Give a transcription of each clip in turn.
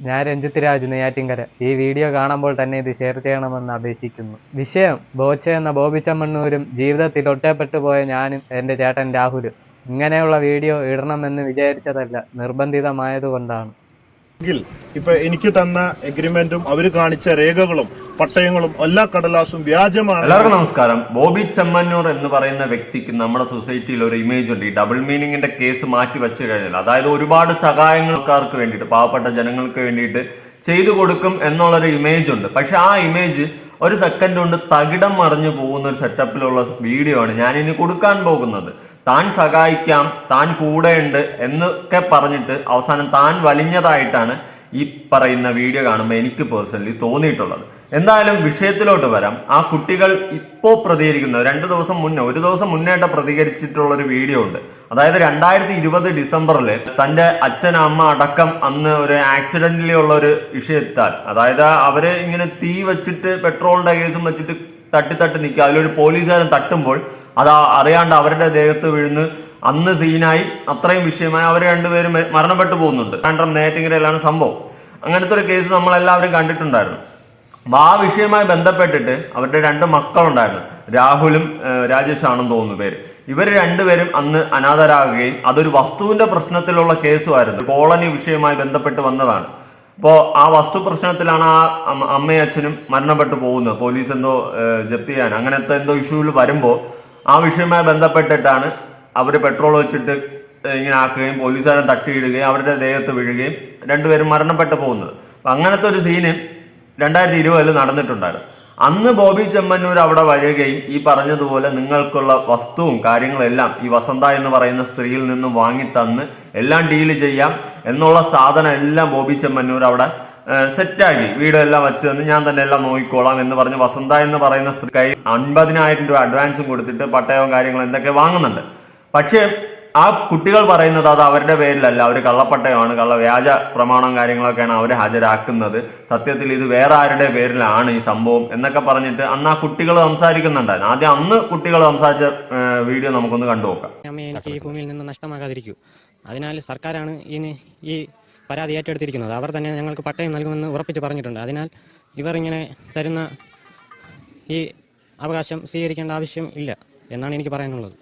ഞാൻ രഞ്ജിത്ത് രാജ് നെയ്യാറ്റിങ്കര ഈ വീഡിയോ കാണുമ്പോൾ തന്നെ ഇത് ഷെയർ ചെയ്യണമെന്ന് അപേക്ഷിക്കുന്നു. വിഷയം ബോച്ച എന്ന ബോബി ചമ്മണ്ണൂരും ജീവിതത്തിൽ ഒറ്റപ്പെട്ടു പോയ ഞാനും എന്റെ ചേട്ടൻ രാഹുലും. ഇങ്ങനെയുള്ള വീഡിയോ ഇടണമെന്ന് വിചാരിച്ചതല്ല നിർബന്ധിതമായതുകൊണ്ടാണ്. എങ്കിൽ ഇപ്പൊ എനിക്ക് തന്ന എഗ്രിമെന്റും അവർ കാണിച്ച രേഖകളും പട്ടയങ്ങളും എല്ലാ കടലാസും വ്യാജമാണ്. എല്ലാവർക്കും നമസ്കാരം. ബോബി ചെമ്മന്നൂർ എന്ന് പറയുന്ന വ്യക്തിക്ക് നമ്മുടെ സൊസൈറ്റിയിൽ ഒരു ഇമേജ് ഉണ്ട്. ഈ ഡബിൾ മീനിങ്ങിന്റെ കേസ് മാറ്റി വെച്ച് കഴിഞ്ഞാൽ അതായത് ഒരുപാട് സഹായങ്ങൾക്കാർക്ക് വേണ്ടിയിട്ട് പാവപ്പെട്ട ജനങ്ങൾക്ക് വേണ്ടിയിട്ട് ചെയ്തു കൊടുക്കും എന്നുള്ളൊരു ഇമേജ് ഉണ്ട്. പക്ഷെ ആ ഇമേജ് ഒരു സെക്കൻഡ് കൊണ്ട് തകിടം മറിഞ്ഞു പോകുന്ന ഒരു സെറ്റപ്പിലുള്ള വീഡിയോ ആണ് ഞാൻ ഇനി കൊടുക്കാൻ പോകുന്നത്. താൻ സഹായിക്കാം താൻ കൂടെയുണ്ട് എന്നൊക്കെ പറഞ്ഞിട്ട് അവസാനം താൻ വലിഞ്ഞതായിട്ടാണ് ഈ പറയുന്ന വീഡിയോ കാണുമ്പോൾ എനിക്ക് പേഴ്സണലി തോന്നിയിട്ടുള്ളത്. എന്തായാലും വിഷയത്തിലോട്ട് വരാം. ആ കുട്ടികൾ ഇപ്പോൾ പ്രതികരിക്കുന്നത് രണ്ട് ദിവസം മുന്നേ ഒരു ദിവസം മുന്നേട്ട് പ്രതികരിച്ചിട്ടുള്ള ഒരു വീഡിയോ ഉണ്ട്. അതായത് രണ്ടായിരത്തി ഇരുപത് ഡിസംബറിൽ തന്റെ അച്ഛൻ അമ്മ അടക്കം അന്ന് ഒരു ആക്സിഡന്റിൽ ഉള്ള ഒരു വിഷയത്താൽ അതായത് അവർ ഇങ്ങനെ തീ വെച്ചിട്ട് പെട്രോളിന്റെ കേസും വെച്ചിട്ട് തട്ടി തട്ടി നിൽക്കുക അതിലൊരു പോലീസുകാരൻ തട്ടുമ്പോൾ അത് അറിയാണ്ട് അവരുടെ ദേഹത്ത് വീഴുന്ന്. അന്ന് സീനായി അത്രയും വിഷയമായി അവർ രണ്ടുപേരും മരണപ്പെട്ടു പോകുന്നുണ്ട്. ട്രിവാൻഡ്രം നെയ്യാറ്റിൻകരയിലാണ് സംഭവം. അങ്ങനത്തെ ഒരു കേസ് നമ്മളെല്ലാവരും കണ്ടിട്ടുണ്ടായിരുന്നു. അപ്പൊ ആ വിഷയവുമായി ബന്ധപ്പെട്ടിട്ട് അവരുടെ രണ്ട് മക്കളുണ്ടായിരുന്നു. രാഹുലും രാജേഷാണെന്ന് തോന്നുന്നു പേര്. ഇവർ രണ്ടുപേരും അന്ന് അനാഥരാകുകയും അതൊരു വസ്തുവിന്റെ പ്രശ്നത്തിലുള്ള കേസുമായിരുന്നു. കോളനി വിഷയവുമായി ബന്ധപ്പെട്ട് വന്നതാണ്. അപ്പോൾ ആ വസ്തു പ്രശ്നത്തിലാണ് ആ അമ്മ- അമ്മയും അച്ഛനും മരണപ്പെട്ടു പോകുന്നത്. പോലീസ് എന്തോ ജപ്തി ചെയ്യാൻ. അങ്ങനത്തെ എന്തോ ഇഷ്യൂവിൽ വരുമ്പോൾ ആ വിഷയവുമായി ബന്ധപ്പെട്ടിട്ടാണ് അവർ പെട്രോൾ വെച്ചിട്ട് ഇങ്ങനെ ആക്കുകയും പോലീസുകാരെ തട്ടിയിടുകയും അവരുടെ ദേഹത്ത് വീഴുകയും രണ്ടുപേരും മരണപ്പെട്ടു പോകുന്നത്. അപ്പം അങ്ങനത്തെ ഒരു സീന് രണ്ടായിരത്തി ഇരുപതിൽ നടന്നിട്ടുണ്ടായിരുന്നു. അന്ന് ബോബി ചെമ്മന്നൂർ അവിടെ വരികയും ഈ പറഞ്ഞതുപോലെ നിങ്ങൾക്കുള്ള വസ്തുവും കാര്യങ്ങളെല്ലാം ഈ വസന്ത എന്ന് പറയുന്ന സ്ത്രീയിൽ നിന്നും വാങ്ങിത്തന്ന് എല്ലാം ഡീൽ ചെയ്യാം എന്നുള്ള സാധനം എല്ലാം ബോബി ചെമ്മന്നൂർ അവിടെ സെറ്റാക്കി. വീടെല്ലാം വെച്ച് തന്ന് ഞാൻ തന്നെ എല്ലാം നോക്കിക്കോളാം എന്ന് പറഞ്ഞ് വസന്ത എന്ന് പറയുന്ന സ്ത്രീ കൈ അൻപതിനായിരം രൂപ അഡ്വാൻസും കൊടുത്തിട്ട് പട്ടയവും കാര്യങ്ങളും എന്തൊക്കെ വാങ്ങുന്നുണ്ട്. പക്ഷേ ആ കുട്ടികൾ പറയുന്നത് അത് അവരുടെ പേരിലല്ല. അവർ കള്ളപ്പട്ടയമാണ്. കള്ള വ്യാജ പ്രമാണം കാര്യങ്ങളൊക്കെയാണ് അവരെ ഹാജരാക്കുന്നത്. സത്യത്തിൽ ഇത് വേറെ ആരുടെ പേരിലാണ് ഈ സംഭവം എന്നൊക്കെ പറഞ്ഞിട്ട് അന്ന് ആ കുട്ടികൾ സംസാരിക്കുന്നുണ്ടായിരുന്നു ആദ്യം അന്ന് കുട്ടികൾ സംസാരിച്ച വീഡിയോ നമുക്കൊന്ന് കണ്ടുനോക്കാം. ഭൂമിയിൽ നിന്ന് നഷ്ടമാകാതിരിക്കൂ. അതിനാൽ സർക്കാരാണ് ഇനി ഈ പരാതി ഏറ്റെടുത്തിരിക്കുന്നത്. അവർ തന്നെ ഞങ്ങൾക്ക് പട്ടയം നൽകുമെന്ന് ഉറപ്പിച്ച് പറഞ്ഞിട്ടുണ്ട്. അതിനാൽ ഇവർ ഇങ്ങനെ തരുന്ന ഈ അവകാശം സ്വീകരിക്കേണ്ട ആവശ്യം ഇല്ല എന്നാണ് എനിക്ക് പറയാനുള്ളത്.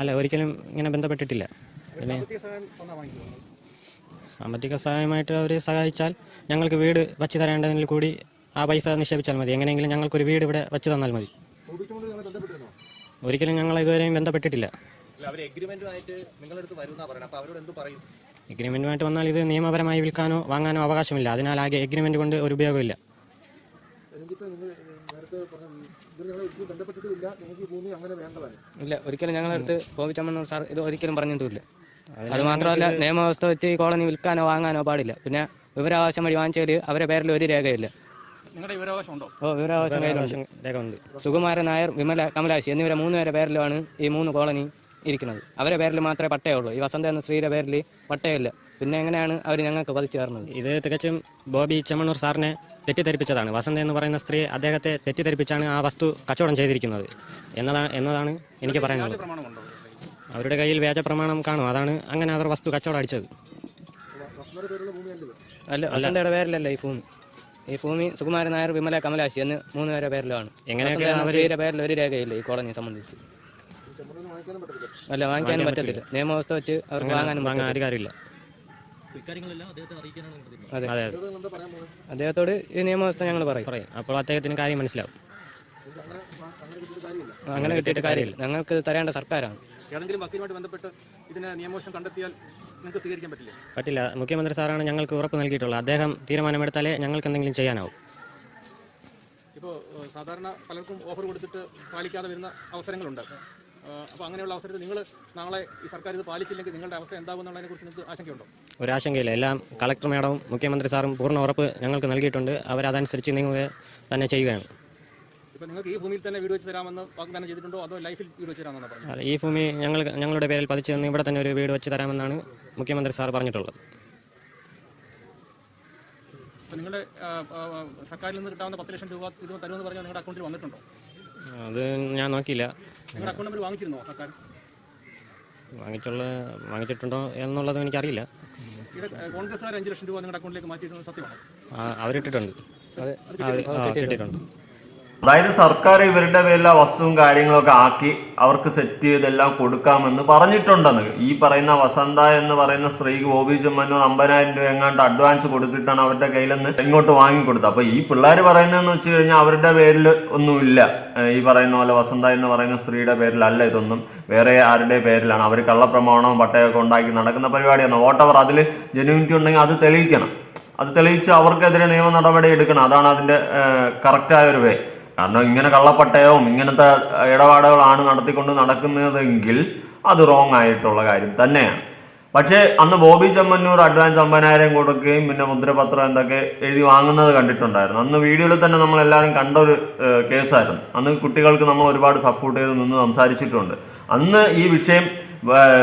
അല്ല ഒരിക്കലും ഇങ്ങനെ ബന്ധപ്പെട്ടിട്ടില്ല. പിന്നെ സാമ്പത്തിക സഹായമായിട്ട് അവർ സഹായിച്ചാൽ ഞങ്ങൾക്ക് വീട് വച്ചു തരേണ്ടതിൽ കൂടി ആ പൈസ നിക്ഷേപിച്ചാൽ മതി. എങ്ങനെയെങ്കിലും ഞങ്ങൾക്കൊരു വീട് ഇവിടെ വച്ചു തന്നാൽ മതി. ഒരിക്കലും ഞങ്ങൾ ഇതുവരെയും ബന്ധപ്പെട്ടിട്ടില്ല. എഗ്രിമെന്റുമായിട്ട് വന്നാൽ ഇത് നിയമപരമായി വിൽക്കാനോ വാങ്ങാനോ അവകാശമില്ല. അതിനാൽ ആകെ എഗ്രിമെന്റ് കൊണ്ട് ഒരു ഉപയോഗമില്ല. ഇല്ല ഒരിക്കലും ഞങ്ങളടുത്ത് ഗോപിച്ചമ്മ സാർ ഇത് ഒരിക്കലും പറഞ്ഞിട്ടില്ല അത് മാത്രമല്ല നിയമവ്യവസ്ഥ വെച്ച് ഈ കോളനി വിൽക്കാനോ വാങ്ങാനോ പാടില്ല. പിന്നെ വിവരാവകാശം വഴി വാങ്ങിച്ചാൽ അവരുടെ പേരിൽ ഒരു രേഖയില്ല. ഓ വിവരാവകാശം കയ്യിലുണ്ട്. സുകുമാരൻ നായർ വിമല കമലാശി എന്നിവരെ മൂന്ന് പേരുടെ പേരിലാണ് ഈ മൂന്ന് കോളനി ഇരിക്കുന്നത്. അവരെ പേരിൽ മാത്രമേ പട്ടയുള്ളൂ ഈ വസന്ത എന്ന സ്ത്രീയുടെ പേരിൽ പട്ടയമില്ല പിന്നെ എങ്ങനെയാണ് അവർ ഞങ്ങൾക്ക് പതിച്ചു തരുന്നത് ഇത് തികച്ചും ബോബി ചെമ്മണ്ണൂർ സാറിനെ തെറ്റിദ്ധരിപ്പിച്ചതാണ്. വസന്ത എന്ന് പറയുന്ന സ്ത്രീ അദ്ദേഹത്തെ തെറ്റിദ്ധരിപ്പിച്ചാണ് ആ വസ്തു കച്ചവടം ചെയ്തിരിക്കുന്നത്. എന്നതാണ് എന്നതാണ് എനിക്ക് പറയാനുള്ളത്. അവരുടെ കയ്യിൽ വ്യാജ പ്രമാണം കാണും. അതാണ് അങ്ങനെ അവർ വസ്തു കച്ചവടം അടിച്ചത്. അല്ല വസന്തയുടെ പേരിലല്ല ഈ ഭൂമി. ഈ ഭൂമി സുകുമാരൻ നായർ വിമല കമലാശി എന്ന് മൂന്ന് പേരുടെ പേരിലാണ്. എങ്ങനെയൊക്കെ പേരിൽ ഒരു രേഖയില്ല ഈ കോളനിയെ സംബന്ധിച്ച്. അല്ല വാങ്ങിക്കാനും പറ്റത്തില്ല. നിയമവ്യവസ്ഥ വെച്ച് അവർക്ക് വാങ്ങാനും വാങ്ങാൻ അധികാരമില്ല അതെ. അതെ. അദ്ദേഹത്തോട് ഈ നിയമവ്യവസ്ഥ ഞങ്ങൾ പറയും. പറയും. അപ്പോൾ അദ്ദേഹത്തിന് കാര്യം മനസ്സിലാവും. അങ്ങനെ കിട്ടിയിട്ട് കാര്യമില്ല. ഞങ്ങൾക്ക് തരേണ്ട സർക്കാരാണ്. ഏതെങ്കിലും വക്കീലുമായിട്ട് ബന്ധപ്പെട്ട് ഇതിന് നിയമവശം കണ്ടെത്തിയാൽ നിങ്ങൾക്ക് സ്വീകരിക്കാൻ പറ്റില്ല? പറ്റില്ല. മുഖ്യമന്ത്രി സാറാണ് ഞങ്ങൾക്ക് ഉറപ്പ് നൽകിയിട്ടുള്ളത്. അദ്ദേഹം തീരുമാനമെടുത്താലേ ഞങ്ങൾക്ക് എന്തെങ്കിലും ചെയ്യാനാവും. ഇപ്പോൾ സാധാരണ പലർക്കും ഓഫർ കൊടുത്തിട്ട് പാലിക്കാതെ വരുന്ന അവസരങ്ങളുണ്ട്. അപ്പോൾ അങ്ങനെയുള്ള അവസരത്തിൽ നിങ്ങൾ നാളെ ഈ സർക്കാർ ഇത് പാലിച്ചില്ലെങ്കിൽ നിങ്ങളുടെ അവസ്ഥ എന്താകുമെന്നുള്ളതിനെ കുറിച്ച് നിങ്ങൾക്ക് ആശങ്കയുണ്ടോ? ഒരാശങ്കയില്ല. എല്ലാം കളക്ടർ മേഡവും മുഖ്യമന്ത്രി സാറും പൂർണ ഉറപ്പ് ഞങ്ങൾക്ക് നൽകിയിട്ടുണ്ട്. അവരതനുസരിച്ച് നിങ്ങൾ തന്നെ ചെയ്യുകയാണ്. ഇപ്പോൾ നിങ്ങൾക്ക് ഈ ഭൂമിയിൽ തന്നെ വീട് വെച്ച് തരാമെന്ന് വാഗ്ദാനം ചെയ്തിട്ടുണ്ടോ? അതോ ലൈഫിൽ വീട് വെച്ച് തരാമെന്നാണ് പറഞ്ഞത്? ഈ ഭൂമി ഞങ്ങൾ ഞങ്ങളുടെ പേരിൽ പതിച്ചു തന്ന് ഇവിടെ തന്നെ ഒരു വീട് വെച്ച് തരാമെന്നാണ് മുഖ്യമന്ത്രി സാർ പറഞ്ഞിട്ടുള്ളത്. നിങ്ങളുടെ സർക്കാരിൽ നിന്ന് കിട്ടാവുന്ന പത്ത് ലക്ഷം രൂപ ഇത് തരുമെന്ന് പറഞ്ഞാൽ നിങ്ങളുടെ അക്കൗണ്ടിൽ വന്നിട്ടുണ്ടോ? അത് ഞാൻ നോക്കിയില്ല. വാങ്ങിച്ചുള്ള വാങ്ങിച്ചിട്ടുണ്ടോ എന്നുള്ളത് എനിക്കറിയില്ല. കോൺഗ്രസ് അവർ ഇട്ടിട്ടുണ്ട് കിട്ടിയിട്ടുണ്ട്. അതായത് സർക്കാർ ഇവരുടെ പേരിൽ വസ്തുവും കാര്യങ്ങളൊക്കെ ആക്കി അവർക്ക് സെറ്റ് ചെയ്തെല്ലാം കൊടുക്കാമെന്ന് പറഞ്ഞിട്ടുണ്ടെന്ന്. ഈ പറയുന്ന വസന്ത എന്ന് പറയുന്ന സ്ത്രീക്ക് ബോബി ചെമ്മന്നൂർ അമ്പതിനായിരം രൂപ എങ്ങാണ്ട് അഡ്വാൻസ് കൊടുത്തിട്ടാണ് അവരുടെ കയ്യിൽ നിന്ന് ഇങ്ങോട്ട് വാങ്ങിക്കൊടുത്തത്. അപ്പൊ ഈ പിള്ളേർ പറയുന്നതെന്ന് വെച്ച് കഴിഞ്ഞാൽ അവരുടെ പേരിൽ ഒന്നുമില്ല. ഈ പറയുന്ന പോലെ വസന്ത എന്ന് പറയുന്ന സ്ത്രീയുടെ പേരിലല്ല ഇതൊന്നും. വേറെ ആരുടെ പേരിലാണ്? അവർ കള്ളപ്രമാണവും പട്ടയൊക്കെ ഉണ്ടാക്കി നടക്കുന്ന പരിപാടിയാണ്. വോട്ടവർ അതിൽ ജെന്യൂനിറ്റി ഉണ്ടെങ്കിൽ അത് തെളിയിക്കണം. അത് തെളിയിച്ച് അവർക്കെതിരെ നിയമ നടപടി എടുക്കണം. അതാണ് അതിന്റെ കറക്റ്റായ ഒരു വേ കാരണം ഇങ്ങനെ കള്ളപ്പട്ടയവും ഇങ്ങനത്തെ ഇടപാടുകളാണ് നടത്തിക്കൊണ്ട് നടക്കുന്നതെങ്കിൽ അത് റോങ് ആയിട്ടുള്ള കാര്യം തന്നെയാണ്. പക്ഷേ അന്ന് ബോബി ചെമ്മന്നൂർ അഡ്വാൻസ് അമ്പതിനായിരം കൊടുക്കുകയും പിന്നെ മുദ്രപത്രം എന്തൊക്കെ എഴുതി വാങ്ങുന്നത് കണ്ടിട്ടുണ്ടായിരുന്നു. അന്ന് വീഡിയോയിൽ തന്നെ നമ്മൾ എല്ലാവരും കണ്ട ഒരു കേസായിരുന്നു. അന്ന് കുട്ടികൾക്ക് നമ്മൾ ഒരുപാട് സപ്പോർട്ട് ചെയ്ത് നിന്ന് സംസാരിച്ചിട്ടുണ്ട്. അന്ന് ഈ വിഷയം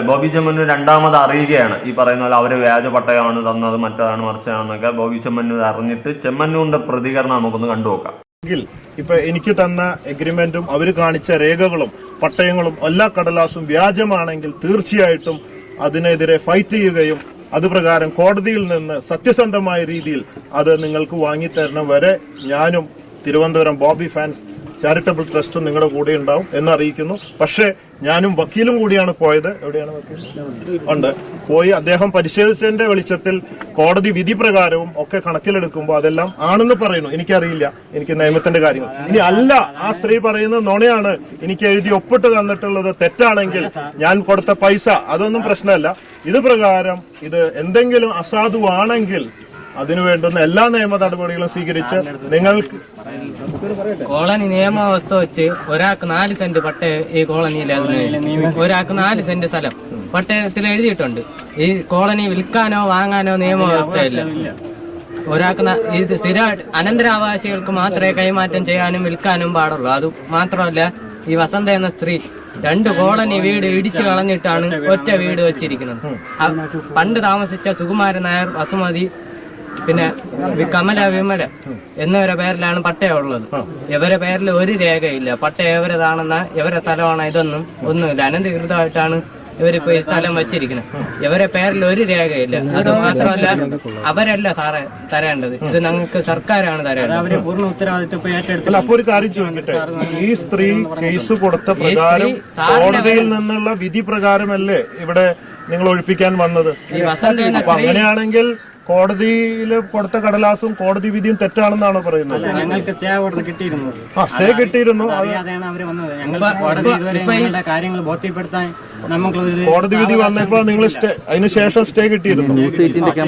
ബോബി ചെമ്മന്നൂർ രണ്ടാമത് അറിയുകയാണ്. ഈ പറയുന്ന പോലെ അവർ വ്യാജ പട്ടയമാണ് തന്നത് മറ്റതാണ് മറിച്ചതാണെന്നൊക്കെ ബോബി ചെമ്മന്നൂർ അറിഞ്ഞിട്ട് ചെമ്മന്നൂരിന്റെ പ്രതികരണം നമുക്കൊന്ന് കണ്ടുനോക്കാം. എങ്കിൽ ഇപ്പൊ എനിക്ക് തന്ന എഗ്രിമെന്റും അവർ കാണിച്ച രേഖകളും പട്ടയങ്ങളും എല്ലാ കടലാസും വ്യാജമാണെങ്കിൽ തീർച്ചയായിട്ടും അതിനെതിരെ ഫൈറ്റ് ചെയ്യുകയും അത് പ്രകാരം കോടതിയിൽ നിന്ന് സത്യസന്ധമായ രീതിയിൽ അത് നിങ്ങൾക്ക് വാങ്ങിത്തരണം വരെ ഞാനും തിരുവനന്തപുരം ബോബി ഫാൻസ് ചാരിറ്റബിൾ ട്രസ്റ്റും നിങ്ങളുടെ കൂടെ ഉണ്ടാവും എന്ന് അറിയിക്കുന്നു. പക്ഷേ ഞാനും വക്കീലും കൂടിയാണ് പോയത്. എവിടെയാണ് വക്കീൽ ഉണ്ട്. പോയി അദ്ദേഹം പരിശോധിച്ചതിന്റെ വെളിച്ചത്തിൽ കോടതി വിധി പ്രകാരവും ഒക്കെ കണക്കിലെടുക്കുമ്പോൾ അതെല്ലാം ആണെന്ന് പറയുന്നു. എനിക്കറിയില്ല. എനിക്ക് നിയമത്തിന്റെ കാര്യങ്ങൾ. ഇനി അല്ല ആ സ്ത്രീ പറയുന്നത് നുണയാണ്. എനിക്ക് എഴുതി ഒപ്പിട്ട് തന്നിട്ടുള്ളത് തെറ്റാണെങ്കിൽ ഞാൻ കൊടുത്ത പൈസ. അതൊന്നും പ്രശ്നമല്ല. ഇത് പ്രകാരം ഇത് എന്തെങ്കിലും അസാധുവാണെങ്കിൽ അതിനു വേണ്ടുന്ന എല്ലാ നിയമ നടപടികളും സ്വീകരിച്ച് നിങ്ങൾ കോളനി നിയമവ്യവസ്ഥ വെച്ച് ഒരാൾക്ക് നാല് സെന്റ് പട്ടേ ഈ കോളനിയിൽ ഒരാൾക്ക് നാല് സെന്റ് സ്ഥലം. പട്ടയത്തിൽ എഴുതിയിട്ടുണ്ട്. ഈ കോളനി വിൽക്കാനോ വാങ്ങാനോ നിയമവ്യവസ്ഥയില്ല. ഒരാൾക്ക് ഇത് സ്ഥിരമായിട്ട് അനന്തരാവാസികൾക്ക് മാത്രമേ കൈമാറ്റം ചെയ്യാനും വിൽക്കാനും പാടുള്ളൂ. അത് മാത്രമല്ല ഈ വസന്ത എന്ന സ്ത്രീ രണ്ട് കോളനി വീട് ഇടിച്ചു കളഞ്ഞിട്ടാണ് ഒറ്റ വീട് വെച്ചിരിക്കുന്നത്. പണ്ട് താമസിച്ച സുകുമാരൻ നായർ വസുമതി പിന്നെ വി- കമല വിമല എന്നിവരുടെ പേരിലാണ് പട്ടയുള്ളത് ഇവരെ പേരിൽ ഒരു രേഖയില്ല. പട്ട എവരതാണെന്ന ഇവരെ സ്ഥലമാണ് ഇതൊന്നും ഒന്നുമില്ല. അനധികൃതമായിട്ടാണ് ഇവരിപ്പോ ഈ സ്ഥലം വെച്ചിരിക്കുന്നത്. ഇവരെ പേരിൽ ഒരു രേഖയില്ല. അത് മാത്രമല്ല അവരല്ല സാറേ തരേണ്ടത്. ഇത് ഞങ്ങൾക്ക് സർക്കാരാണ് തരേണ്ടത്. പൂർണ ഉത്തരവാദിത്വം ഈ സ്ത്രീ കേസ് കൊടുത്ത പ്രകാരം കോടതിയിൽ നിന്നുള്ള വിധി പ്രകാരമല്ലേ ഇവിടെ നിങ്ങൾ ഒഴിപ്പിക്കാൻ വന്നത്? ഈ വസന്ത എന്ന അപ്പൊ അങ്ങനെയാണെങ്കിൽ കോടതിയിൽ കൊടുത്ത കടലാസും കോടതി വിധിയും തെറ്റാണെന്നാണ് പറയുന്നത്? ഞങ്ങൾക്ക് സ്റ്റേ ഓർഡർ കിട്ടിയിരുന്നു. ആ സ്റ്റേ കിട്ടിയിരുന്നു. അറിയാതെയാണ് അവർ വന്നത്. ഞങ്ങൾ കോടതി ഇതുവരെ ഞങ്ങളുടെ കാര്യങ്ങൾ ബോധ്യപ്പെടുത്താൻ നമുക്ക് കോടതി വിധി വന്നപ്പോ നിങ്ങൾ സ്റ്റേ അതിനുശേഷം സ്റ്റേ കിട്ടിയിരുന്നു.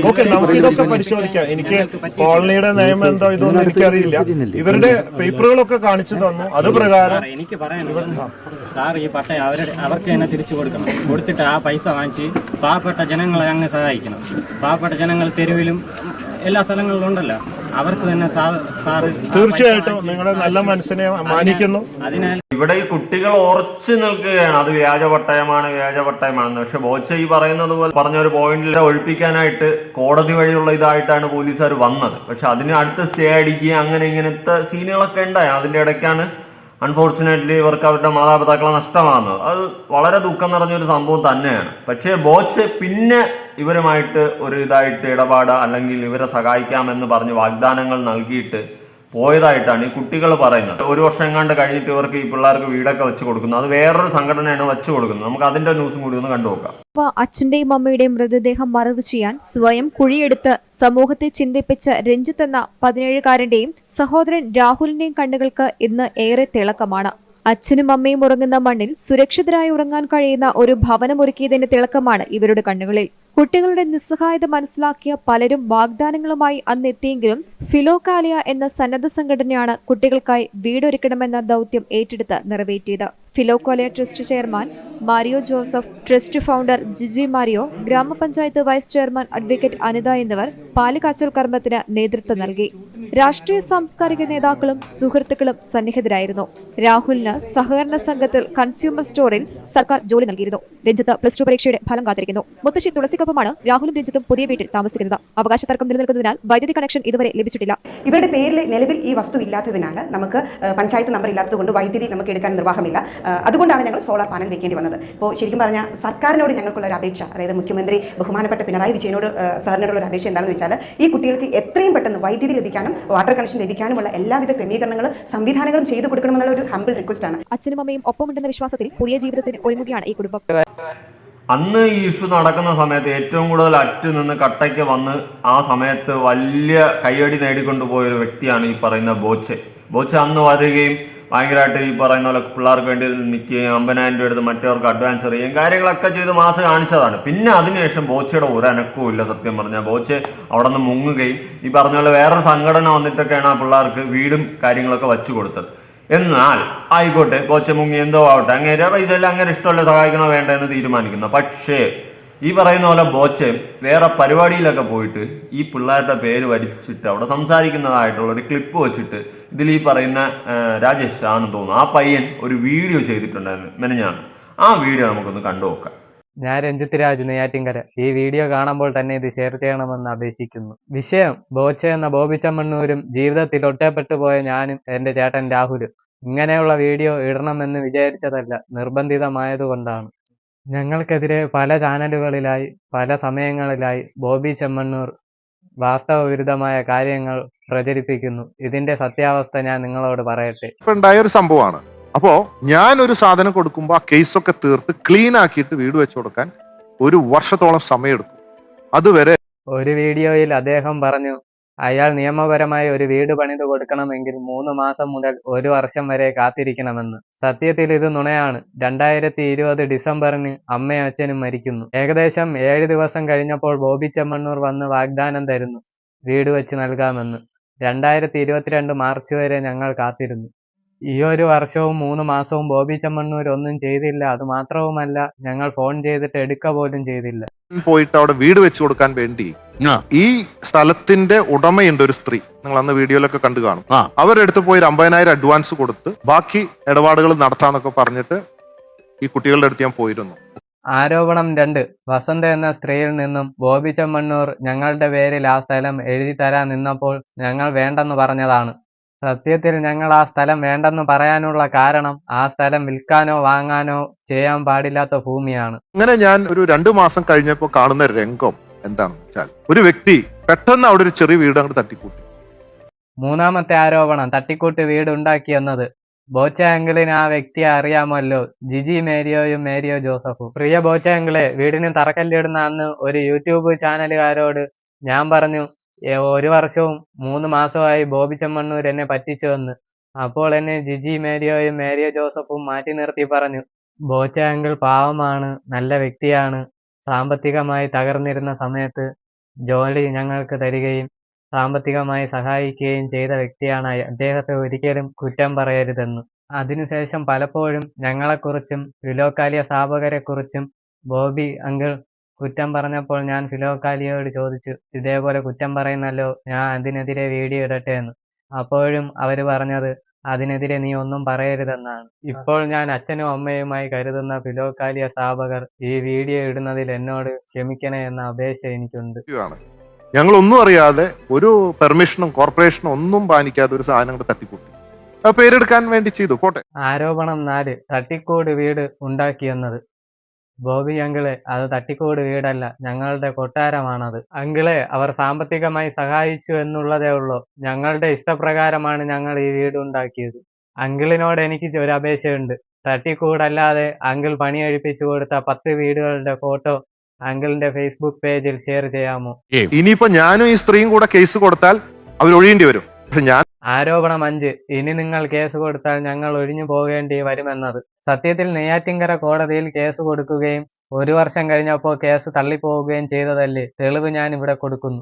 ഓക്കെ നമുക്ക് ഇതൊക്കെ പരിശോധിക്കാം. എനിക്ക് കോളനിയുടെ നിയമം എന്തോ ഇതൊന്നും എനിക്കറിയില്ല. ഇവരുടെ പേപ്പറുകളൊക്കെ കാണിച്ചു തന്നു. അത് പ്രകാരം എനിക്ക് പറയാനുള്ളത് സാർ ഈ പട്ടയം അവരുടെ അവർക്ക് തന്നെ തിരിച്ചു കൊടുക്കണം. കൊടുത്തിട്ട് ആ പൈസ വാങ്ങിച്ച് പാവപ്പെട്ട ജനങ്ങളെ അങ്ങ് സഹായിക്കണം. പാവപ്പെട്ട ജനങ്ങൾ തെരുവിലും എല്ലാ സ്ഥലങ്ങളിലും ഉണ്ടല്ലോ. അവർക്ക് തന്നെ സാറ് തീർച്ചയായിട്ടും നിങ്ങളെ നിങ്ങളുടെ നല്ല മനസ്സിനെ മാനിക്കുന്നു. അതിനാൽ ഇവിടെ ഈ കുട്ടികൾ ഉറച്ചു നിൽക്കുകയാണ്. അത് വ്യാജ പട്ടയമാണ് വ്യാജ പട്ടയമാണെന്ന്. പക്ഷെ ബോച്ച ഈ പറയുന്നത് പോലെ പറഞ്ഞ ഒരു പോയിന്റിൽ ഒഴിപ്പിക്കാനായിട്ട് കോടതി വഴിയുള്ള ഇതായിട്ടാണ് പോലീസുകാർ വന്നത്. പക്ഷെ അതിന് അടുത്ത് സ്റ്റേ അടിക്കുക അങ്ങനെ ഇങ്ങനത്തെ സീനുകളൊക്കെ ഉണ്ടായി. അതിന്റെ ഇടയ്ക്കാണ് അൺഫോർച്ചുനേറ്റ്ലി ഇവർക്ക് അവരുടെ മാതാപിതാക്കളെ നഷ്ടമാകുന്നത്. അത് വളരെ ദുഃഖം നിറഞ്ഞൊരു സംഭവം തന്നെയാണ്. പക്ഷേ ബോച്ച് പിന്നെ ഇവരുമായിട്ട് ഒരു ഇതായിട്ട് ഇടപാട് അല്ലെങ്കിൽ ഇവരെ സഹായിക്കാമെന്ന് പറഞ്ഞ് വാഗ്ദാനങ്ങൾ നൽകിയിട്ട് പോയതായിട്ടാണ് ഈ കുട്ടികൾ പറയുന്നത്. ഒരു വർഷം എങ്ങാണ്ട് കഴിഞ്ഞിട്ട് ഇവർക്ക് ഈ പിള്ളേർക്ക് വീടൊക്കെ വെച്ച് കൊടുക്കുന്നത് അത് വേറൊരു സംഘടനയാണ് വെച്ച് കൊടുക്കുന്നത്. നമുക്ക് അതിന്റെ ന്യൂസും കൂടി ഒന്ന് കണ്ടുനോക്കാം അപ്പൊ അച്ഛന്റെയും അമ്മയുടെയും മൃതദേഹം മറവ് ചെയ്യാൻ സ്വയം കുഴിയെടുത്ത് സമൂഹത്തെ ചിന്തിപ്പിച്ച രഞ്ജിത്ത് എന്ന പതിനേഴുകാരന്റെയും സഹോദരൻ രാഹുലിന്റെയും കണ്ണുകൾക്ക് ഇന്ന് ഏറെ തിളക്കമാണ്. അച്ഛനും അമ്മയും ഉറങ്ങുന്ന മണ്ണിൽ സുരക്ഷിതരായി ഉറങ്ങാൻ കഴിയുന്ന ഒരു ഭവനമൊരുക്കിയതിന്റെ തിളക്കമാണ് ഇവരുടെ കണ്ണുകളിൽ. കുട്ടികളുടെ നിസ്സഹായത മനസ്സിലാക്കിയ പലരും വാഗ്ദാനങ്ങളുമായി അന്നെത്തിയെങ്കിലും ഫിലോകാലിയ എന്ന സന്നദ്ധ സംഘടനയാണ് കുട്ടികൾക്കായി വീടൊരുക്കണമെന്ന ദൗത്യം ഏറ്റെടുത്ത് നിറവേറ്റിയത്. Philokalia trust chairman Mario Joseph trust founder Jiji Mario ഗ്രാമപഞ്ചായത്ത് വൈസ് ചെയർമാൻ അഡ്വക്കേറ്റ് അനിത എന്നിവർ പാലുകാച്ചൽ കർമ്മത്തിന് നേതൃത്വം നൽകി. രാഷ്ട്രീയ സാംസ്കാരിക നേതാക്കളും സുഹൃത്തുക്കളും സന്നിഹിതരായിരുന്നു. രാഹുലിന് സഹകരണ സംഘത്തിൽ കൺസ്യൂമർ സ്റ്റോറിൽ സർക്കാർ ജോലി നൽകിയിരുന്നു. രഞ്ജിത്ത് പ്ലസ് ടു പരീക്ഷയുടെ ഫലം കാത്തിരിക്കുന്നു. മുത്തശ്ശി തുളസിക്കൊപ്പമാണ് രാഹുലും രഞ്ജിത്തും പുതിയ വീട്ടിൽ താമസിക്കുന്നത്. അവകാശ തർക്കം നിലനിൽക്കുന്നതിനാൽ വൈദ്യുതി കണക്ഷൻ ഇതുവരെ ലഭിച്ചിട്ടില്ല. ഇവരുടെ പേരിൽ നിലവിൽ ഈ വസ്തു ഇല്ലാത്തതിനാൽ നമുക്ക് പഞ്ചായത്ത് നമ്പർ ഇല്ലാത്തതുകൊണ്ട് വൈദ്യുതി നമുക്ക് എടുക്കാൻ നിർവാഹമില്ല. അതുകൊണ്ടാണ് ഞങ്ങൾ സോളാർ പാനൽ വെക്കേണ്ടി വന്നത്. ഇപ്പോൾ ശരിക്കും പറഞ്ഞാൽ സർക്കാരിനോട് ഞങ്ങൾക്കുള്ള ഒരു അപേക്ഷ അതായത് മുഖ്യമന്ത്രി ബഹുമാനപ്പെട്ട പിണറായി വിജയനോട് സാറിനോടുള്ള ഒരു അപേക്ഷ എന്താണെന്ന് വെച്ചാൽ ഈ കുട്ടികൾക്ക് എത്രയും പെട്ടെന്ന് വൈദ്യുതി ലഭിക്കാനും വാട്ടർ കണക്ഷൻ ലഭിക്കാനുമുള്ള എല്ലാവിധ ക്രമീകരണങ്ങളും സംവിധാനങ്ങളും ചെയ്തു കൊടുക്കണമെന്നുള്ള ഒരു ഹംബിൾ റിക്വസ്റ്റ് ആണ്. അച്ഛനും അമ്മയും ഒപ്പമുണ്ടെന്ന വിശ്വാസത്തിൽ പുതിയ ജീവിതത്തിന് ഒരുങ്ങുകയാണ് ഈ കുടുംബം. അന്ന് ഈ ഇഷ്യൂ നടക്കുന്ന സമയത്ത് ഏറ്റവും കൂടുതൽ അറ്റ് നിന്ന് കട്ടയ്ക്ക് വന്ന് ആ സമയത്ത് വലിയ കയ്യടി നേടിക്കൊണ്ടു പോയ ഒരു വ്യക്തിയാണ് ഈ പറയുന്ന ബോച്ചെ. ബോച്ചെ അന്ന് വരികയും ഭയങ്കരമായിട്ട് ഈ പറയുന്ന പോലെ പിള്ളേർക്ക് വേണ്ടി നിൽക്കുകയും അമ്പതിനായിരം രൂപ എടുത്ത് മറ്റവർക്ക് അഡ്വാൻസ് എറിയുകയും കാര്യങ്ങളൊക്കെ ചെയ്ത് മാസം കാണിച്ചതാണ്. പിന്നെ അതിനുശേഷം ബോച്ചയുടെ ഒരു അനക്കവും ഇല്ല സത്യം പറഞ്ഞാൽ ബോച്ച് അവിടെ നിന്ന് മുങ്ങുകയും ഈ പറഞ്ഞ പോലെ വേറൊരു സംഘടന വന്നിട്ടൊക്കെയാണ് ആ പിള്ളേർക്ക് വീടും കാര്യങ്ങളൊക്കെ വച്ചു കൊടുത്തത്. എന്നാൽ ആയിക്കോട്ടെ ബോച്ച മുങ്ങി എന്തോ ആവട്ടെ അങ്ങനെ പൈസ എല്ലാം അങ്ങനെ ഇഷ്ടമല്ല സഹായിക്കണോ വേണ്ട എന്ന് തീരുമാനിക്കുന്നു. പക്ഷേ ഈ പറയുന്ന പോലെ ബോച്ച വേറെ പരിപാടിയിലൊക്കെ പോയിട്ട് ഈ പിള്ളേരുടെ പേര് വരിച്ചിട്ട് അവിടെ സംസാരിക്കുന്നതായിട്ടുള്ള ഒരു ക്ലിപ്പ് വെച്ചിട്ട് ഇതിൽ ഈ പറയുന്ന രാജേഷ് ആണെന്ന് തോന്നുന്നു. ആ പയ്യൻ ഒരു വീഡിയോ ചെയ്തിട്ടുണ്ടായിരുന്നു. മെനഞ്ഞാണ് ആ വീഡിയോ നമുക്കൊന്ന് കണ്ടു നോക്കാം. ഞാൻ രഞ്ജിത്ത് രാജ് നെയ്യാറ്റിൻകര. ഈ വീഡിയോ കാണുമ്പോൾ തന്നെ ഇത് ഷെയർ ചെയ്യണമെന്ന് അപേക്ഷിക്കുന്നു. വിഷയം ബോച്ച എന്ന ബോബി ചമ്മണ്ണൂരും ജീവിതത്തിൽ ഒറ്റപ്പെട്ടു പോയ ഞാനും എന്റെ ചേട്ടൻ രാഹുലും ഇങ്ങനെയുള്ള വീഡിയോ ഇടണമെന്ന് വിചാരിച്ചതല്ല നിർബന്ധിതമായതുകൊണ്ടാണ്. ഞങ്ങൾക്കെതിരെ പല ചാനലുകളിലായി പല സമയങ്ങളിലായി ബോബി ചെമ്മണ്ണൂർ വാസ്തവവിരുദ്ധമായ കാര്യങ്ങൾ പ്രചരിപ്പിക്കുന്നു. ഇതിന്റെ സത്യാവസ്ഥ ഞാൻ നിങ്ങളോട് പറയട്ടെ. ഇപ്പൊ ഉണ്ടായ ഒരു സംഭവമാണ്. അപ്പോ ഞാൻ ഒരു സാധനം കൊടുക്കുമ്പോൾ ആ കേസൊക്കെ തീർത്ത് ക്ലീൻ ആക്കിയിട്ട് വീട് വെച്ചു കൊടുക്കാൻ ഒരു വർഷത്തോളം സമയമെടുക്കും. അതുവരെ ഒരു വീഡിയോയിൽ അദ്ദേഹം പറഞ്ഞു അയാൾ നിയമപരമായി ഒരു വീട് പണിതു കൊടുക്കണമെങ്കിൽ മൂന്ന് മാസം മുതൽ ഒരു വർഷം വരെ കാത്തിരിക്കണമെന്ന്. സത്യത്തിൽ ഇത് നുണയാണ്. രണ്ടായിരത്തി ഇരുപത് ഡിസംബറിന് അമ്മയും അച്ഛനും മരിക്കുന്നു. ഏകദേശം ഏഴ് ദിവസം കഴിഞ്ഞപ്പോൾ ബോബി ചെമ്മണ്ണൂർ വന്ന് വാഗ്ദാനം തരുന്നു. വീട് വെച്ച് നൽകാമെന്ന്. രണ്ടായിരത്തി ഇരുപത്തിരണ്ട് മാർച്ച് വരെ ഞങ്ങൾ കാത്തിരുന്നു. ഈ ഒരു വർഷവും മൂന്ന് മാസവും ബോബി ചെമ്മണ്ണൂർ ഒന്നും ചെയ്തില്ല. അത് മാത്രവുമല്ല ഞങ്ങൾ ഫോൺ ചെയ്തിട്ട് എടുക്ക പോലും ചെയ്തില്ല. പോയിട്ട് അവിടെ വീട് വെച്ചു കൊടുക്കാൻ വേണ്ടി ഈ സ്ഥലത്തിന്റെ ഉടമയുണ്ട് ഒരു സ്ത്രീ. നിങ്ങൾ അന്ന് വീഡിയോയിലൊക്കെ കണ്ടു കാണും. അവരെടുത്ത് പോയി ഒരു അമ്പതിനായിരം അഡ്വാൻസ് കൊടുത്ത് ബാക്കി ഇടപാടുകൾ നടത്താന്നൊക്കെ പറഞ്ഞിട്ട് ഈ കുട്ടികളുടെ അടുത്ത് ഞാൻ പോയിരുന്നു. ആരോപണം രണ്ട്. വസന്ത എന്ന സ്ത്രീയിൽ നിന്നും ബോബി ചെമ്മണ്ണൂർ ഞങ്ങളുടെ പേരിൽ ആ സ്ഥലം എഴുതി തരാൻ നിന്നപ്പോൾ ഞങ്ങൾ വേണ്ടെന്ന് പറഞ്ഞതാണ്. സത്യത്തിൽ ഞങ്ങൾ ആ സ്ഥലം വേണ്ടെന്ന് പറയാനുള്ള കാരണം ആ സ്ഥലം വിൽക്കാനോ വാങ്ങാനോ ചെയ്യാൻ പാടില്ലാത്ത ഭൂമിയാണ്. അങ്ങനെ ഞാൻ ഒരു രണ്ടു മാസം കഴിഞ്ഞപ്പോൾ കാണുന്ന രംഗം എന്താണെന്ന് വെച്ചാൽ ഒരു വ്യക്തി പെട്ടെന്ന് അവിടെ ഒരു ചെറിയ വീട് അങ്ങോട്ട് തട്ടിക്കൂട്ടി. മൂന്നാമത്തെ ആരോപണം തട്ടിക്കൂട്ട് വീട് ഉണ്ടാക്കിയെന്നത് ബോച്ച അങ്കിളിന് ആ വ്യക്തിയെ അറിയാമല്ലോ ജിജി മേരിയോയും മേരിയോ ജോസഫും. പ്രിയ ബോച്ച അങ്കിളെ വീടിന് തറക്കല്ലിടുന്ന അന്ന് ഒരു യൂട്യൂബ് ചാനലുകാരോട് ഞാൻ പറഞ്ഞു "ഏ, ഒരു വർഷവും മൂന്ന് മാസമായി ബോബി ചെമ്മണ്ണൂർ എന്നെ പറ്റിച്ചുവെന്ന് അപ്പോൾ എന്നെ ജിജി മേരിയോയും മേരിയോ ജോസഫും മാറ്റി നിർത്തി പറഞ്ഞു ബോച്ച അങ്കിൾ പാവമാണ് നല്ല വ്യക്തിയാണ്. സാമ്പത്തികമായി തകർന്നിരുന്ന സമയത്ത് ജോലി ഞങ്ങൾക്ക് തരികയും സാമ്പത്തികമായി സഹായിക്കുകയും ചെയ്ത വ്യക്തിയാണ് അദ്ദേഹത്തെ ഒരിക്കലും കുറ്റം പറയരുതെന്ന്. അതിനുശേഷം പലപ്പോഴും ഞങ്ങളെക്കുറിച്ചും ഫിലോക്കാലിയ സ്ഥാപകരെക്കുറിച്ചും ബോബി അങ്കിൾ കുറ്റം പറഞ്ഞപ്പോൾ ഞാൻ ഫിലോക്കാലിയോട് ചോദിച്ചു ഇതേപോലെ കുറ്റം പറയുന്നല്ലോ ഞാൻ അതിനെതിരെ വീഡിയോ ഇടട്ടെ എന്ന് അപ്പോഴും അവർ പറഞ്ഞത് അതിനെതിരെ നീ ഒന്നും പറയരുതെന്നാണ്. ഇപ്പോൾ ഞാൻ അച്ഛനും അമ്മയുമായി കരുതുന്ന ഫിലോക്കാലിയ സ്ഥാപകർ ഈ വീഡിയോ ഇടുന്നതിൽ എന്നോട് ക്ഷമിക്കണേ എന്ന അപേക്ഷ എനിക്കുണ്ട്. ഞങ്ങൾ ഒന്നും അറിയാതെ ഒരു പെർമിഷനും കോർപ്പറേഷനും ഒന്നും പാലിക്കാതെ ഒരു സാധനം തട്ടിക്കൂട്ടി. പേരെടുക്കാൻ വേണ്ടി ചെയ്തു. പോട്ടെ. ആരോപണം നാല് തട്ടിക്കൂട് വീട് ഉണ്ടാക്കിയെന്നത് ബോബി അങ്കിളെ അത് തട്ടിക്കൂട് വീടല്ല ഞങ്ങളുടെ കൊട്ടാരമാണത്. അങ്കിളെ അവർ സാമ്പത്തികമായി സഹായിച്ചു എന്നുള്ളതേ ഉള്ളൂ. ഞങ്ങളുടെ ഇഷ്ടപ്രകാരമാണ് ഞങ്ങൾ ഈ വീട് ഉണ്ടാക്കിയത്. അങ്കിളിനോട് എനിക്ക് ഒരു അപേക്ഷയുണ്ട്. തട്ടിക്കൂടല്ലാതെ അങ്കിൾ പണിയഴിപ്പിച്ചു കൊടുത്ത പത്ത് വീടുകളുടെ ഫോട്ടോ അങ്കിളിന്റെ ഫേസ്ബുക്ക് പേജിൽ ഷെയർ ചെയ്യാമോ? ഇനിയിപ്പോ ഞാനും ഈ സ്ത്രീയും കൂടെ കേസ് കൊടുത്താൽ അവർ ഒഴിയേണ്ടി വരും. ഞാൻ ആരോപണം അഞ്ച്. ഇനി നിങ്ങൾ കേസ് കൊടുത്താൽ ഞങ്ങൾ ഒഴിഞ്ഞു പോകേണ്ടി വരുമെന്നത്. സത്യത്തിൽ നെയ്യാറ്റിങ്കര കോടതിയിൽ കേസ് കൊടുക്കുകയും ഒരു വർഷം കഴിഞ്ഞപ്പോൾ കേസ് തള്ളിപ്പോവുകയും ചെയ്തതല്ലേ? തെളിവ് ഞാൻ ഇവിടെ കൊടുക്കുന്നു.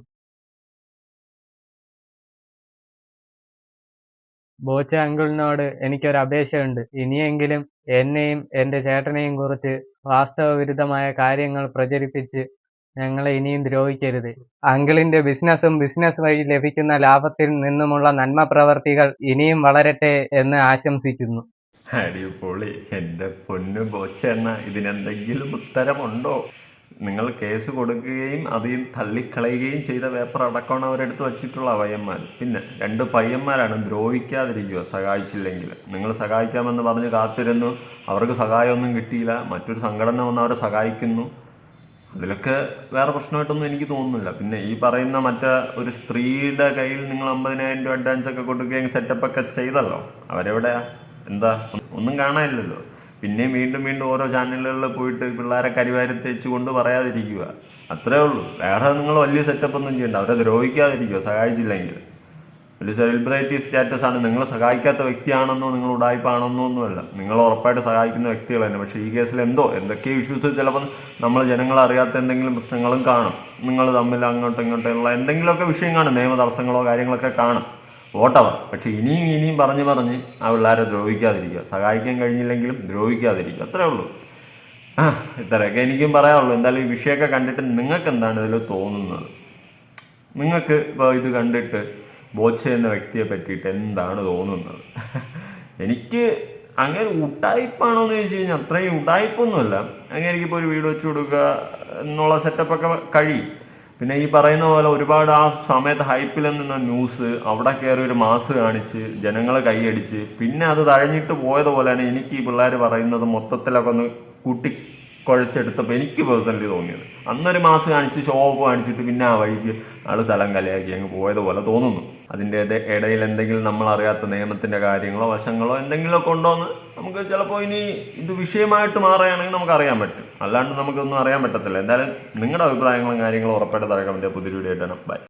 ബോച്ച അങ്കിളിനോട് എനിക്കൊരു അപേക്ഷയുണ്ട്. ഇനിയെങ്കിലും എന്നെയും എന്റെ ചേട്ടനെയും കുറിച്ച് വാസ്തവവിരുദ്ധമായ കാര്യങ്ങൾ പ്രചരിപ്പിച്ച് ഞങ്ങളെ ഇനിയും ദ്രോഹിക്കരുത്. അങ്കിളിന്റെ ബിസിനസ്സും ബിസിനസ് വഴി ലഭിക്കുന്ന ലാഭത്തിൽ നിന്നുമുള്ള നന്മ പ്രവർത്തികൾ ഇനിയും വളരട്ടെ എന്ന് ആശംസിക്കുന്നു. അടിപൊളി. എന്റെ പൊന്നു ബോച്ചെണ്ണ ഇതിനെന്തെങ്കിലും ഉത്തരമുണ്ടോ? നിങ്ങൾ കേസ് കൊടുക്കുകയും അതിൽ തള്ളിക്കളയുകയും ചെയ്ത പേപ്പർ അടക്കമാണ് അവരെടുത്ത് വച്ചിട്ടുള്ള പയ്യന്മാർ പിന്നെ രണ്ട് പയ്യന്മാരാണ് ദ്രോഹിക്കാതിരിക്കുക സഹായിച്ചില്ലെങ്കിൽ. നിങ്ങൾ സഹായിക്കാമെന്ന് പറഞ്ഞ് കാത്തിരുന്നു. അവർക്ക് സഹായമൊന്നും കിട്ടിയില്ല. മറ്റൊരു സംഘടന വന്ന് അവരെ സഹായിക്കുന്നു. അതിലൊക്കെ വേറെ പ്രശ്നമായിട്ടൊന്നും എനിക്ക് തോന്നുന്നില്ല. പിന്നെ ഈ പറയുന്ന മറ്റേ ഒരു സ്ത്രീയുടെ കയ്യിൽ നിങ്ങൾ അമ്പതിനായിരം രൂപ അഡ്വാൻസ് ഒക്കെ കൊടുക്കുകയും സെറ്റപ്പ് ഒക്കെ ചെയ്തല്ലോ. അവരെവിടെയാ? എന്താ? ഒന്നും കാണാനില്ലല്ലോ. പിന്നെയും വീണ്ടും വീണ്ടും ഓരോ ചാനലുകളിൽ പോയിട്ട് പിള്ളേരെ കരിവാരി തേച്ച് കൊണ്ട് പറയാതിരിക്കുക. അത്രേ ഉള്ളൂ. വേറെ നിങ്ങൾ വലിയ സെറ്റപ്പ് ഒന്നും ചെയ്യണ്ട. അവരെ ദ്രോഹിക്കാതിരിക്കുക. സഹായിച്ചില്ലെങ്കിൽ. വലിയ സെലിബ്രിറ്റി സ്റ്റാറ്റസ് ആണ്. നിങ്ങൾ സഹായിക്കാത്ത വ്യക്തിയാണെന്നോ നിങ്ങൾ ഉടായ്പാണെന്നോ ഒന്നുമല്ല. നിങ്ങൾ ഉറപ്പായിട്ട് സഹായിക്കുന്ന വ്യക്തികൾ തന്നെ. പക്ഷേ ഈ കേസിൽ എന്തോ എന്തൊക്കെ ഇഷ്യൂസ് ചിലപ്പോൾ നമ്മൾ ജനങ്ങൾ അറിയാത്ത എന്തെങ്കിലും പ്രശ്നങ്ങളും കാണും. നിങ്ങൾ തമ്മിൽ അങ്ങോട്ടും ഇങ്ങോട്ടും ഉള്ള എന്തെങ്കിലുമൊക്കെ വിഷയം കാണും. നിയമ തടസ്സങ്ങളോ കാര്യങ്ങളൊക്കെ കാണും. വോട്ടവർ പക്ഷേ ഇനിയും ഇനിയും പറഞ്ഞ് പറഞ്ഞ് ആ പിള്ളേരെ ദ്രോഹിക്കാതിരിക്കുക. സഹായിക്കാൻ കഴിഞ്ഞില്ലെങ്കിലും ദ്രോഹിക്കാതിരിക്കുക. അത്രേ ഉള്ളൂ. ആ ഇത്രയൊക്കെ എനിക്കും പറയാനുള്ളൂ. എന്തായാലും ഈ വിഷയമൊക്കെ കണ്ടിട്ട് നിങ്ങൾക്ക് എന്താണ് ഇതിൽ തോന്നുന്നത്? നിങ്ങൾക്ക് ഇപ്പോൾ ഇത് കണ്ടിട്ട് ബോച്ച എന്ന വ്യക്തിയെ പറ്റിയിട്ട് എന്താണ് തോന്നുന്നത്? എനിക്ക് അങ്ങനെ ഉടായ്പാണോ എന്ന് ചോദിച്ചു കഴിഞ്ഞാൽ അത്രയും ഉടായ്പൊന്നുമല്ല അങ്ങനെ എനിക്കിപ്പോൾ ഒരു വീട് വെച്ച് കൊടുക്കുക എന്നുള്ള സെറ്റപ്പൊക്കെ കഴിയും. പിന്നെ ഈ പറയുന്ന പോലെ ഒരുപാട് ആ സമയത്ത് ഹൈപ്പിൽ നിന്ന ന്യൂസ് അവിടെ കയറി ഒരു മാസ് കാണിച്ച് ജനങ്ങളെ കൈയടിച്ച് പിന്നെ അത് തഴഞ്ഞിട്ട് പോയതുപോലെയാണ് എനിക്ക് ഈ പിള്ളേർ പറയുന്നത് മൊത്തത്തിലൊക്കെ ഒന്ന് കൂട്ടി കുഴച്ചെടുത്തപ്പോൾ എനിക്ക് പേഴ്സണലി തോന്നിയത്. അന്നൊരു മാസ് കാണിച്ച് ഷോ കാണിച്ചിട്ട് പിന്നെ ആ വഴിക്ക് ആൾ സ്ഥലം കലയാക്കി അങ്ങ് പോയതുപോലെ തോന്നുന്നു. അതിന്റെ ഇടയിൽ എന്തെങ്കിലും നമ്മൾ അറിയാത്ത നിയമത്തിന്റെ കാര്യങ്ങളോ വശങ്ങളോ എന്തെങ്കിലുമൊക്കെ ഉണ്ടോ എന്ന് നമുക്ക് ചിലപ്പോൾ ഇനി ഇത് വിഷയമായിട്ട് മാറുകയാണെങ്കിൽ നമുക്ക് അറിയാൻ പറ്റും. അല്ലാണ്ട് നമുക്കൊന്നും അറിയാൻ പറ്റത്തില്ല. എന്തായാലും നിങ്ങളുടെ അഭിപ്രായങ്ങളും കാര്യങ്ങളും ഉറപ്പായിട്ട് തരക്കാം എന്റെ പുതിയ വീഡിയോ ആയിട്ടാണ് ബൈ